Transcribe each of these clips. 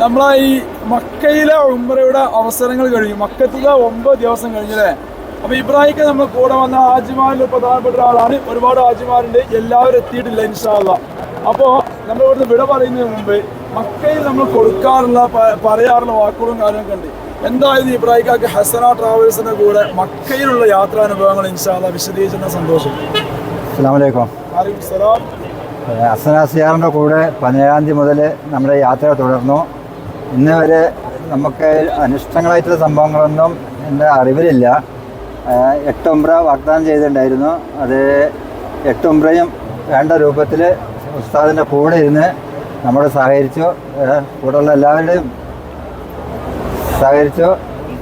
നമ്മളെ ഈ മക്കയിലെ ഉമ്രയുടെ അവസരങ്ങൾ കഴിഞ്ഞു. മക്കത്തിലെ ഒമ്പത് ദിവസം കഴിഞ്ഞല്ലേ? അപ്പൊ ഇബ്രാഹിക്ക് നമ്മൾ കൂടെ വന്ന ആജിമാരിൽ പ്രധാനപ്പെട്ട ഒരാളാണ്. ഒരുപാട് ആജിമാരുണ്ട് എല്ലാവരും എത്തിയിട്ടില്ല ഇൻഷാല്ല അപ്പോ നമ്മൾ ഇവിടുന്ന് വിട പറയുന്നതിന് മുമ്പ് മക്കയിൽ നമ്മൾ കൊടുക്കാറുള്ള പറയാറുള്ള വാക്കുകളും കാര്യങ്ങളൊക്കെ ഉണ്ട്. എന്തായാലും ഇബ്രാഹിക്കാക്ക് ഹസന ട്രാവൽസിന്റെ കൂടെ മക്കയിലുള്ള യാത്രാനുഭവങ്ങൾ ഇൻഷാല്ല വിശദീകരിച്ച സന്തോഷം. സലാം. അസനാസിയാറിന്റെ കൂടെ പതിനേഴാം തീയതി മുതൽ നമ്മുടെ യാത്ര തുടർന്നു. ഇന്ന് വരെ നമുക്ക് അനിഷ്ടങ്ങളായിട്ടുള്ള സംഭവങ്ങളൊന്നും എന്റെ അറിവിലില്ല. എട്ടൊമ്പ്ര വാഗ്ദാനം ചെയ്തിട്ടുണ്ടായിരുന്നു. അത് എട്ടൊമ്പ്രയും വേണ്ട രൂപത്തിൽ ഉസ്താദിന്റെ കൂടെ ഇരുന്ന് നമ്മളെ സഹകരിച്ചു. ഉള്ള എല്ലാവരുടെയും സഹകരിച്ചു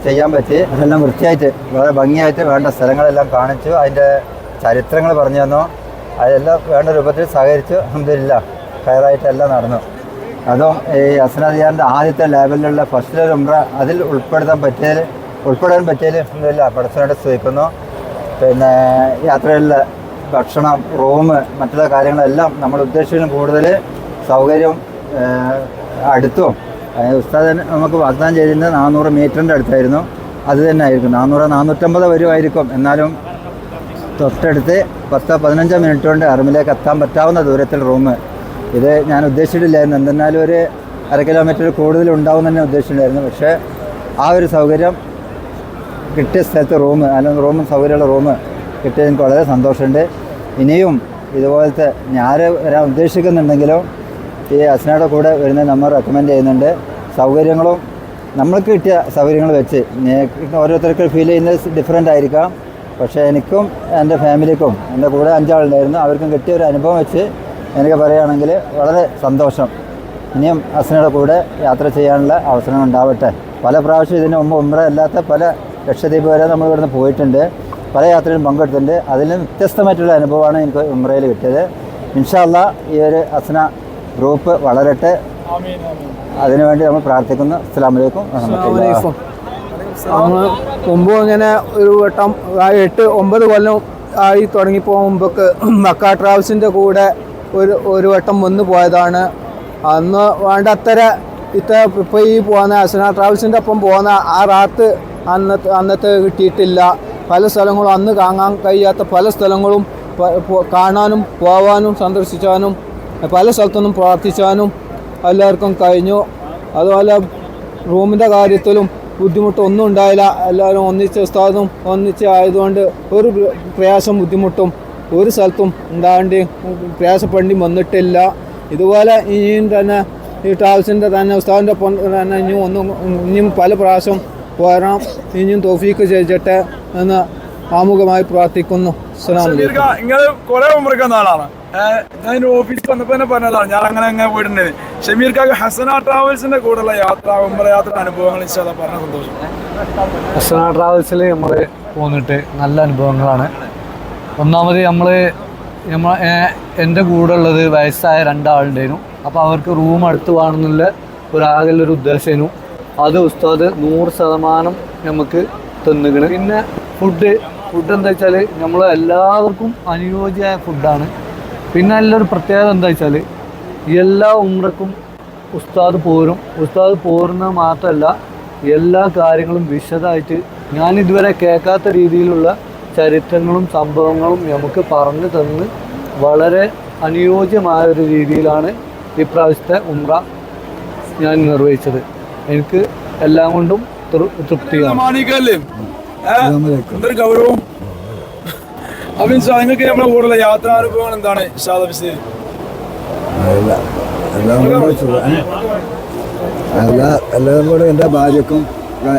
ചെയ്യാൻ പറ്റി. അതെല്ലാം വൃത്തിയായിട്ട് വളരെ ഭംഗിയായിട്ട് വേണ്ട സ്ഥലങ്ങളെല്ലാം കാണിച്ചു. അതിന്റെ ചരിത്രങ്ങൾ പറഞ്ഞു തന്നു. അതെല്ലാം വേണ്ട രൂപത്തിൽ സഹകരിച്ചു. അഹമ്മദില്ല കയറായിട്ടെല്ലാം നടന്നു. അതും ഈ അസനദിയാറിന്റെ ആദ്യത്തെ ലെവലിലുള്ള ഫസ്റ്റ് ഉംറ അതിൽ ഉൾപ്പെടുത്താൻ പറ്റിയതിൽ ഉൾപ്പെടാൻ പറ്റിയതിൽ പടച്ചനോട് സ്തുതിക്കുന്നു പിന്നെ യാത്രയിലെ ഭക്ഷണം റൂം മറ്റുള്ള കാര്യങ്ങളെല്ലാം നമ്മൾ ഉദ്ദേശിച്ചതിലും കൂടുതൽ സൗകര്യം അടുത്തും. ഉസ്താദ് നമുക്ക് വാഗ്ദാനം ചെയ്തിരുന്നത് നാനൂറ് മീറ്ററിന്റെ അടുത്തായിരുന്നു. അത് തന്നെ ആയിരിക്കും. നാനൂറ് നാനൂറ്റമ്പത് വരുമായിരിക്കും. എന്നാലും തൊട്ടടുത്ത് പത്ത് പതിനഞ്ചോ മിനിറ്റ് കൊണ്ട് അറിമിലേക്ക് എത്താൻ പറ്റാവുന്ന ദൂരത്തിൽ റൂം ഇത് ഞാൻ ഉദ്ദേശിച്ചിട്ടില്ലായിരുന്നു. എന്തെന്നാലും ഒരു അര കിലോമീറ്റർ കൂടുതൽ ഉണ്ടാവും തന്നെ ഉദ്ദേശിച്ചിട്ടുണ്ടായിരുന്നു. പക്ഷേ ആ ഒരു സൗകര്യം കിട്ടിയ സ്ഥലത്ത് റൂം അല്ലെങ്കിൽ റൂമും സൗകര്യമുള്ള റൂം കിട്ടിയത് എനിക്ക് വളരെ സന്തോഷമുണ്ട്. ഇനിയും ഇതുപോലത്തെ ഞാൻ വരാൻ ഉദ്ദേശിക്കുന്നുണ്ടെങ്കിലും ഈ അസ്നയുടെ കൂടെ വരുന്ന നമ്മൾ റെക്കമെൻഡ് ചെയ്യുന്നുണ്ട്. സൗകര്യങ്ങളും നമ്മൾക്ക് കിട്ടിയ സൗകര്യങ്ങൾ വെച്ച്. ഓരോരുത്തർക്ക് ഫീൽ ചെയ്യുന്നത് ഡിഫറെന്റ് ആയിരിക്കാം. പക്ഷേ എനിക്കും എന്റെ ഫാമിലിക്കും എന്റെ കൂടെ അഞ്ചാളുണ്ടായിരുന്നു. അവർക്കും കിട്ടിയ ഒരു അനുഭവം വെച്ച് എനിക്ക് പറയുകയാണെങ്കിൽ വളരെ സന്തോഷം. ഇനിയും അസ്നയുടെ കൂടെ യാത്ര ചെയ്യാനുള്ള അവസരം ഉണ്ടാവട്ടെ. പല പ്രാവശ്യം ഇതിന് മുമ്പ് ഉമ്ര അല്ലാത്ത പല ലക്ഷദ്വീപ് വരെ നമ്മൾ ഇവിടുന്ന് പോയിട്ടുണ്ട്. പല യാത്രയിലും പങ്കെടുത്തിട്ടുണ്ട്. അതിലും വ്യത്യസ്തമായിട്ടുള്ള അനുഭവമാണ് എനിക്ക് ഉമ്രയിൽ കിട്ടിയത്. ഇൻഷാല്ല ഈ ഒരു അസ്ന ഗ്രൂപ്പ് വളരട്ടെ. ആമീൻ ആമീൻ. അതിനുവേണ്ടി നമ്മൾ പ്രാർത്ഥിക്കുന്നു. അസ്സാം വലൈക്കും. നമ്മൾ മുമ്പ് അങ്ങനെ ഒരു വട്ടം എട്ട് ഒമ്പത് കൊല്ലം ആയി തുടങ്ങിയപ്പോൾ മുമ്പൊക്കെ മക്ക ട്രാവൽസിന്റെ കൂടെ ഒരു ഒരു വട്ടം വന്നു പോയതാണ്. അന്ന് വേണ്ടത്ര ഇത്ര ഇപ്പോൾ ഈ പോകുന്ന അസന ട്രാവൽസിന്റെ ഒപ്പം പോകുന്ന ആ റാത്ത് അന്നത്തെ അന്നത്തെ കിട്ടിയിട്ടില്ല. പല സ്ഥലങ്ങളും അന്ന് കാണാൻ കഴിയാത്ത പല സ്ഥലങ്ങളും കാണാനും പോവാനും സന്ദർശിച്ചാനും പല സ്ഥലത്തൊന്നും പ്രാർത്ഥിച്ചാനും എല്ലാവർക്കും കഴിഞ്ഞു. അതുപോലെ റൂമിന്റെ കാര്യത്തിലും ബുദ്ധിമുട്ടൊന്നും ഉണ്ടായില്ല. എല്ലാവരും ഒന്നിച്ച് ഉസ്താദും ഒന്നിച്ച് ആയതുകൊണ്ട് ഒരു പ്ര- പ്രയാസം ബുദ്ധിമുട്ടും. ഒരു സ്ഥലത്തും ഉണ്ടാകേണ്ടി പ്രയാസപ്പെടേണ്ടി വന്നിട്ടില്ല. ഇതുപോലെ ഇനിയും തന്നെ ഈ ട്രാവൽസിന്റെ തന്നെ ഉസ്താദിന്റെ തന്നെ ഇനിയും ഒന്നും ഇനിയും പല പ്രാവശ്യം പോരണം ഇനിയും തോഫീക്ക് ചെയ്തിട്ട് എന്ന് ആമുഖമായി പ്രാർത്ഥിക്കുന്നു. നിങ്ങൾ കുറെ ഉമ്രക്കുന്ന ആളാണ്. ഞാൻ ഓഫീസിൽ വന്നപ്പോ തന്നെ പറഞ്ഞതാണ് ഞാൻ അങ്ങനെ അങ്ങനെ പോയിട്ടുണ്ട്. ഷമീർക്കാക്ക് ഹസന ട്രാവൽസിന്റെ കൂടെയുള്ള യാത്ര ഉമ്ര യാത്ര അനുഭവങ്ങൾ പറഞ്ഞ സന്തോഷം. ഹസന ട്രാവൽസിൽ നമ്മൾ പോന്നിട്ട് നല്ല അനുഭവങ്ങളാണ്. ഒന്നാമത് നമ്മൾ നമ്മൾ എന്റെ കൂടെ ഉള്ളത് വയസ്സായ രണ്ടാളുണ്ടായിരുന്നു അപ്പോൾ അവർക്ക് റൂം അടുത്ത് വേണമെന്നുള്ള ഒരാകലൊരു ഉദ്ദേശമായിരുന്നു അത് ഉസ്താദ് നൂറ് ശതമാനം നമുക്ക് തന്നുകണ് പിന്നെ ഫുഡ് ഫുഡ് എന്താ വെച്ചാൽ നമ്മൾ എല്ലാവർക്കും അനുയോജ്യമായ ഫുഡാണ്. പിന്നെ നല്ലൊരു പ്രത്യേകത എന്താ വെച്ചാൽ എല്ലാ ഉമ്രക്കും ഉസ്താദ് പോരും. ഉസ്താദ് പോരുന്ന മാത്രമല്ല എല്ലാ കാര്യങ്ങളും വിശദമായിട്ട് ഞാൻ ഇതുവരെ കേൾക്കാത്ത രീതിയിലുള്ള ചരിത്രങ്ങളും സംഭവങ്ങളും നമുക്ക് പറഞ്ഞു തന്ന് വളരെ അനുയോജ്യമായ ഒരു രീതിയിലാണ് ഇപ്രാവശ്യത്തെ ഉമ്ര ഞാൻ നിർവഹിച്ചത്. എനിക്ക് എല്ലാം കൊണ്ടും തൃപ്തിയാണ്. ഗൗരവം. അപ്പൊ നിങ്ങൾക്ക് എന്താണ് എല്ലാ എല്ലാവരും കൂടെ എന്റെ ഭാര്യക്കും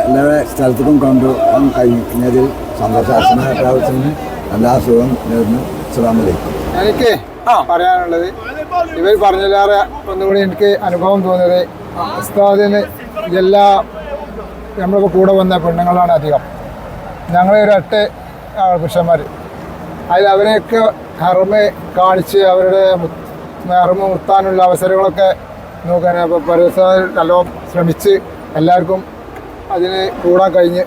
എല്ലാ സ്ഥലത്തേക്കും കൊണ്ടു കഴിഞ്ഞതിൽ സന്തോഷം അസന ട്രാവൽസിന് എല്ലാ അസുഖം നേരുന്നു അസ്സലാമലൈക്കും. എനിക്ക് പറയാനുള്ളത് ഇവർ പറഞ്ഞില്ലാതെ ഒന്നുകൂടി എനിക്ക് അനുഭവം തോന്നിയത് ഉസ്താദിന് എല്ലാ നമ്മളൊക്കെ കൂടെ വന്ന പെണ്ണുങ്ങളാണ് അധികം. ഞങ്ങളെ ഒരു എട്ട് പുരുഷന്മാർ അതിൽ അവരെയൊക്കെ ഹർമ കാണിച്ച് അവരുടെ ഹർമ മുത്താനുള്ള അവസരങ്ങളൊക്കെ നോക്കാൻ അപ്പോൾ പരസ്പരം നല്ലോണം ശ്രമിച്ച് എല്ലാവർക്കും അതിന് കൂടാൻ കഴിഞ്ഞ്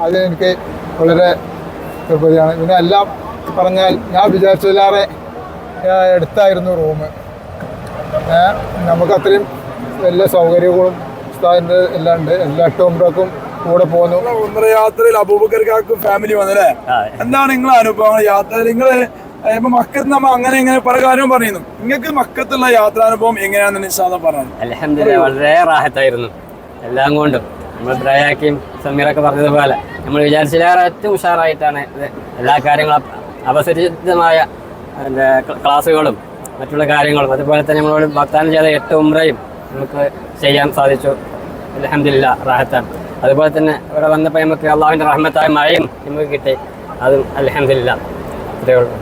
അതിനെനിക്ക് വളരെ തൃപ്തിയാണ് പിന്നെ എല്ലാം പറഞ്ഞാൽ ഞാൻ വിചാരിച്ചതിലേറെ ഏ, എടുത്തായിരുന്നു റൂം. നമുക്ക് അത്രയും വലിയ സൗകര്യങ്ങളും ഉസ്താദിന്റെ എല്ലാം ഉണ്ട്. എല്ലാ ടോംബ്രക്കും കൂടെ പോന്നു ഒന്നര യാത്രയിൽ അബൂബക്കർക്കാർക്കും ഫാമിലി വന്നല്ലേ? എന്താണ് നിങ്ങളെ അനുഭവങ്ങൾ? യാത്ര നിങ്ങൾ ഇപ്പൊ മക്കത്ത് നമ്മ അങ്ങനെ ഇങ്ങനെ പല കാര്യവും പറയുന്നു. നിങ്ങൾക്ക് മക്കത്തുള്ള യാത്രാനുഭവം എങ്ങനെയാണെന്ന് നിശാദം പറഞ്ഞു അലഹമില്ല വളരെ റാഹത്തായിരുന്നു. എല്ലാം കൊണ്ടും. നമ്മൾ ബ്രയാക്കിയും സമീറൊക്കെ പറഞ്ഞതുപോലെ നമ്മൾ വിചാരിച്ചിലേറെ ഏറ്റവും ഉഷാറായിട്ടാണ് ഇത് എല്ലാ കാര്യങ്ങളും അവസരിതമായ എന്റെ ക്ലാസ്സുകളും മറ്റുള്ള കാര്യങ്ങളും. അതുപോലെ തന്നെ നമ്മളോട് വാഗ്ദാനം ചെയ്ത എട്ട് ഉമ്രയും നമുക്ക് ചെയ്യാൻ സാധിച്ചു. അലഹമില്ല റാഹത്താണ് അതുപോലെ തന്നെ ഇവിടെ വന്നപ്പോൾ നമുക്ക് അള്ളാഹുവിന്റെ റഹ്മത്തായ മഴയും നമുക്ക് കിട്ടി. അതും അലഹമില്ല ഇത്രയേ ഉള്ളൂ.